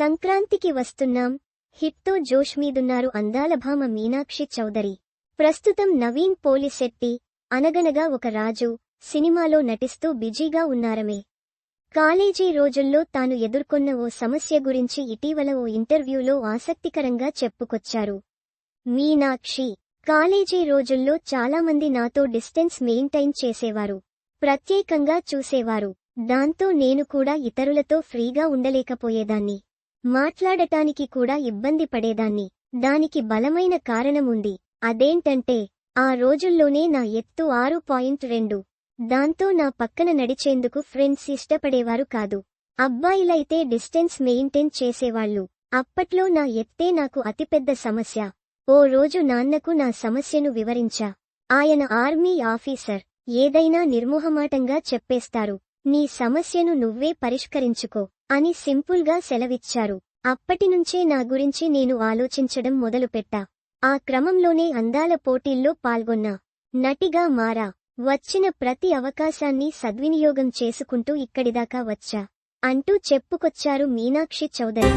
సంక్రాంతికి వస్తున్నాం. హిట్తో జోష్ మీదున్నారు అందాలభామ మీనాక్షి చౌదరి. ప్రస్తుతం నవీన్ పోలిశెట్టి అనగనగా ఒక రాజు సినిమాలో నటిస్తూ బిజీగా ఉన్నారమే. కాలేజీ రోజుల్లో తాను ఎదుర్కొన్న ఓ సమస్య గురించి ఇటీవల ఓ ఇంటర్వ్యూలో ఆసక్తికరంగా చెప్పుకొచ్చారు. మీనాక్షి కాలేజీ రోజుల్లో చాలామంది నాతో డిస్టెన్స్ మెయింటైన్ చేసేవారు. ప్రత్యేకంగా చూసేవారు. దాంతో నేను కూడా ఇతరులతో ఫ్రీగా ఉండలేకపోయేదాన్ని. మాట్లాడటానికి కూడా ఇబ్బంది పడేదాన్ని. దానికి బలమైన కారణముంది. అదేంటంటే ఆ రోజుల్లోనే నా ఎత్తు ఆరు పాయింట్ రెండు. దాంతో నా పక్కన నడిచేందుకు ఫ్రెండ్స్ ఇష్టపడేవారు కాదు. అబ్బాయిలైతే డిస్టెన్స్ మెయింటైన్ చేసేవాళ్ళు. అప్పట్లో నా ఎత్తే నాకు అతిపెద్ద సమస్య. ఓ రోజు నాన్నకు నా సమస్యను వివరించా. ఆయన ఆర్మీ ఆఫీసర్. ఏదైనా నిర్మోహమాటంగా చెప్పేస్తారు. నీ సమస్యను నువ్వే పరిష్కరించుకో అని సింపుల్గా సెలవిచ్చారు. అప్పటినుంచే నా గురించి నేను ఆలోచించడం మొదలుపెట్టా. ఆ క్రమంలోనే అందాల పోటీల్లో పాల్గొన్నా. నటిగా మారా. వచ్చిన ప్రతి అవకాశాన్ని సద్వినియోగం చేసుకుంటూ ఇక్కడిదాకా వచ్చా. అంటూ చెప్పుకొచ్చారు మీనాక్షి చౌదరి.